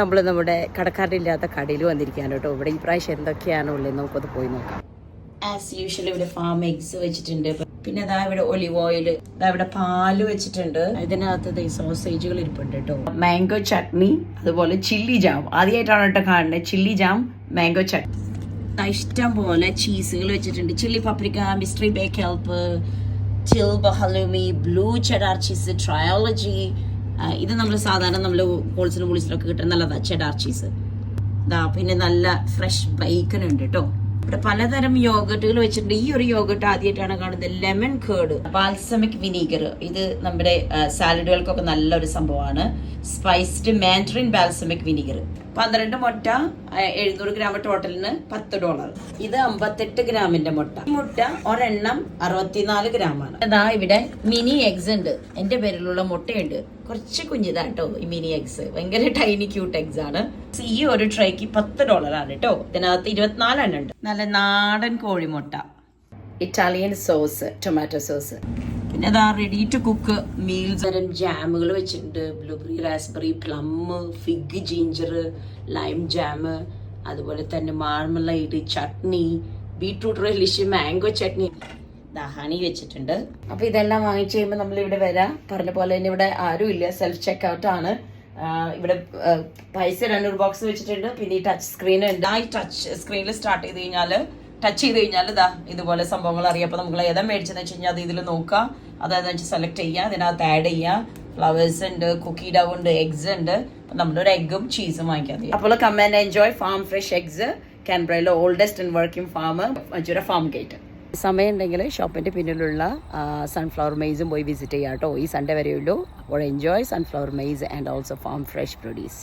നമ്മൾ നമ്മുടെ കടക്കാരുടെ ഇല്ലാത്ത കടയിൽ വന്നിരിക്കുകയാണ് കേട്ടോ. ഇവിടെ ഈ പ്രാവശ്യം എന്തൊക്കെയാണ് ഉള്ളത് നമുക്കത് പോയി നോക്കാം. ആസ് യൂഷ്വൽ ഇവിടെ ഫാം എഗ്സ് വെച്ചിട്ടുണ്ട്. പിന്നെ അതാ ഇവിടെ ഒലിവ് ഓയിൽ അതാ ഇവിടെ പാൽ വെച്ചിട്ടുണ്ട്. ഇതിനകത്ത് സോസേജുകൾ ഇരിപ്പുണ്ട് കേട്ടോ. മാംഗോ ചട്നി അതുപോലെ ചില്ലി ജാം ആദ്യമായിട്ടാണ് കേട്ടോ കാണുന്നത്. ചില്ലി ജാം മാംഗോ ചട്നി ഇഷ്ടം പോലെ ചീസുകൾ വെച്ചിട്ടുണ്ട്. Chilli paprika mystery bake help chill halloumi blue cheddar cheese trilogy ഇത് നമ്മൾ സാധാരണ നമ്മൾ ഹോൾസിലും ഹോൾസിലൊക്കെ കിട്ടുന്ന നല്ലതാണ് ചെഡാർ ചീസ്. ഇതാ പിന്നെ നല്ല ഫ്രഷ് ബൈക്കൺ ഉണ്ട് കേട്ടോ ഇവിടെ പലതരം യോഗട്ടുകൾ വെച്ചിട്ടുണ്ട്. ഈ ഒരു യോഗട്ട് ആദ്യമായിട്ടാണ് കാണുന്നത്. ലെമൺ കേർഡ് ബാൽസമിക് വിനീഗർ ഇത് നമ്മുടെ സാലഡുകൾക്കൊക്കെ നല്ലൊരു സംഭവമാണ്. സ്പൈസ്ഡ് മാൻഡറിൻ ബാൽസമിക് വിനീഗർ പന്ത്രണ്ട് മുട്ട എഴുന്നൂറ് ഗ്രാം ടോട്ടലിന് പത്ത് ഡോളർ ഇത് അമ്പത്തെട്ട് ഗ്രാമിന്റെ മുട്ട. ഈ മുട്ട ഒരെണ്ണം അറുപത്തിനാല് ഗ്രാമാണ്. അതാ ഇവിടെ മിനി എഗ്സ് ഉണ്ട്. എന്റെ പേരിലുള്ള മുട്ടയുണ്ട്. കുറച്ച് കുഞ്ഞിതാട്ടോ ഈ മിനി എഗ്സ് ഭയങ്കര ടൈനി ക്യൂട്ട് എഗ്സ് ആണ്. ഈ ഒരു ട്രേക്ക് പത്ത് ഡോളർ ആണ് കേട്ടോ ഇതിനകത്ത് ഇരുപത്തിനാലെണ്ണം ഉണ്ട്. നല്ല നാടൻ കോഴിമുട്ട. ഇറ്റാലിയൻ സോസ് ടൊമാറ്റോ സോസ് പിന്നെ അതാ റെഡി ടു കുക്ക് മീൽസ് തരം ജാമുകൾ വെച്ചിട്ടുണ്ട്. Blueberry raspberry plum fig ginger lime jam അതുപോലെ തന്നെ marmalade chutney beetroot relish mango chutney ദഹാനി വെച്ചിട്ടുണ്ട്. അപ്പൊ ഇതെല്ലാം വാങ്ങിച്ചു കഴിയുമ്പോൾ നമ്മൾ ഇവിടെ വരാം. പറഞ്ഞ പോലെ തന്നെ ഇവിടെ ആരും ഇല്ല സെൽഫ് ചെക്ക് ഔട്ട് ആണ്. ഇവിടെ പൈസ രണ്ടൊരു ബോക്സ് വെച്ചിട്ടുണ്ട്. പിന്നെ ഈ ടച്ച് സ്ക്രീൻ ഉണ്ട്. ആ ഈ ടച്ച് സ്ക്രീനിൽ സ്റ്റാർട്ട് ചെയ്ത് കഴിഞ്ഞാൽ ടച്ച് ചെയ്ത് കഴിഞ്ഞാൽ ഇതാ ഇതുപോലെ സംഭവങ്ങൾ അറിയാം. അപ്പോൾ നമ്മൾ ഏതാ മേടിച്ചതെന്ന് വെച്ച് കഴിഞ്ഞാൽ അത് ഇതിൽ നോക്കുക. അതായത് വെച്ച് സെലക്ട് ചെയ്യുക. അതിനകത്ത് ആഡ് ചെയ്യുക. ഫ്ലവേഴ്സ് ഉണ്ട് കുക്കി ഡവ് ഉണ്ട് എഗ്സ് ഉണ്ട്. നമ്മളൊരു എഗ്ഗും ചീസും വാങ്ങിക്കാതെ അപ്പോൾ come and enjoy farm fresh eggs കാൻബ്രയിലെ oldest and working farm Majura farm gate സമയം ഷോപ്പിന്റെ പിന്നിലുള്ള സൺഫ്ലവർ മെയ്സും പോയി വിസിറ്റ് ചെയ്യാം കേട്ടോ. ഈ സൺഡേ വരെയുള്ളൂ. അപ്പോൾ enjoy sunflower maze and also farm fresh produce